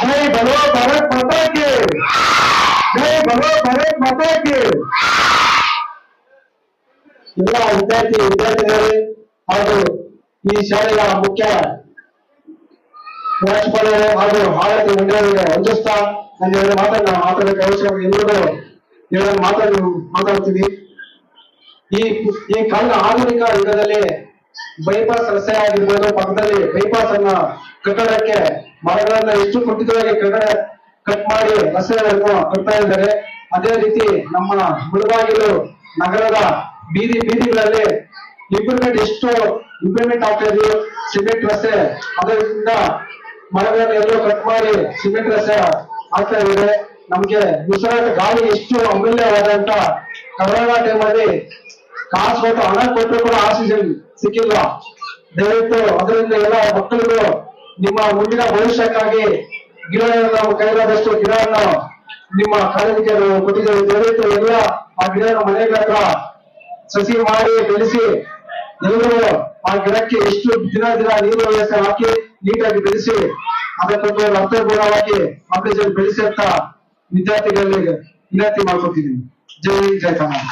जय बोलो भारत माता के जय बोलो भारत ಎಲ್ಲ ವಿದ್ಯಾರ್ಥಿ ವಿದ್ಯಾರ್ಥಿಗಳೇ, ಹಾಗೂ ಈ ಶಾಲೆಯ ಮುಖ್ಯ ರಾಜ್ಯಪಾಲರೇ ಹಾಗೂ ಆಡಳಿತ ಮಂಡಳಿಗೆ ವಂದಿಸ್ತಾ ನಾನು ಮಾತನ್ನ ಮಾತಾಡಕ್ಕೆ ಅವಶ್ಯಕ ಎಲ್ಲರೂ ಹೇಳಲು ಮಾತಾಡಿ ಮಾತಾಡ್ತೀವಿ ಈ ಈ ಕಾಲ ಆಧುನಿಕ ಯುಗದಲ್ಲಿ ಬೈಪಾಸ್ ರಸ್ತೆ ಆಗಿರ್ಬೋದು, ಪಕ್ಕದಲ್ಲಿ ಬೈಪಾಸ್ ಅನ್ನ ಕಟ್ಟಡಕ್ಕೆ ಮರಗಳನ್ನ ಎಷ್ಟು ಕುಂಠಿತವಾಗಿ ಕಟ್ಟಡ ಕಟ್ ಮಾಡಿ ರಸ್ತೆಗಳನ್ನು ಕಟ್ತಾ ಇದ್ದಾರೆ. ಅದೇ ರೀತಿ ನಮ್ಮ ಮುಳುಬಾಗಿಲು ನಗರದ ಬೀದಿ ಬೀದಿಗಳಲ್ಲಿ ಇಂಪ್ರೂವ್ಮೆಂಟ್ ಎಷ್ಟು ಇಂಪ್ರೂವ್ಮೆಂಟ್ ಆಗ್ತಾ ಇದೆಯೋ ಸಿಮೆಂಟ್ ರಸ್ತೆ, ಅದರಿಂದ ಮರಗಳನ್ನ ಎಲ್ಲೋ ಕಟ್ ಮಾಡಿ ಸಿಮೆಂಟ್ ರಸ್ತೆ ಆಗ್ತಾ ಇದೆ. ನಮ್ಗೆ ಉಸಿರಾಟ ಗಾಳಿ ಎಷ್ಟು ಅಮೂಲ್ಯವಾದಂತ ಕರೋನಾ ಟೈಮಲ್ಲಿ ಕಾಸು ಕೊಟ್ಟು ಹಣ ಕೊಟ್ಟರು ಕೂಡ ಆಕ್ಸಿಜನ್ ಸಿಕ್ಕಿಲ್ಲ. ದಯವಿಟ್ಟು ಅದರಿಂದ ಎಲ್ಲ ಮಕ್ಕಳಿಗೂ ನಿಮ್ಮ ಮುಂದಿನ ಭವಿಷ್ಯಕ್ಕಾಗಿ ಗಿಡಗಳನ್ನು ನಾವು ಕೈಲಾದಷ್ಟು ಗಿಡವನ್ನು ನಿಮ್ಮ ಕಾಲೇಜಿಗೆ ಕೊಟ್ಟಿದ್ದೇವೆ. ದಯವಿಟ್ಟು ಎಲ್ಲ ಆ ಗಿಡ ಮನೆಗಳ ಸಸಿ ಮಾಡಿ ಬೆಳೆಸಿ ಎಲ್ಲರೂ ಆ ಗಿಡಕ್ಕೆ ಎಷ್ಟು ದಿನ ದಿನ ನೀರು ವ್ಯವಸ್ಥೆ ಹಾಕಿ ನೀಟಾಗಿ ಬೆಳೆಸಿ, ಅದಕ್ಕೊಂದು ಅರ್ಥಪೂರ್ಣವಾಗಿ ಆಕ್ಸಿಜನ್ ಬೆಳೆಸಿ ಅಂತ ವಿದ್ಯಾರ್ಥಿಗಳಿಗೆ ವಿನಂತಿ ಮಾಡ್ಕೊತಿದ್ದೀನಿ ಜೈ ಜೈ ಕನ್ನಡ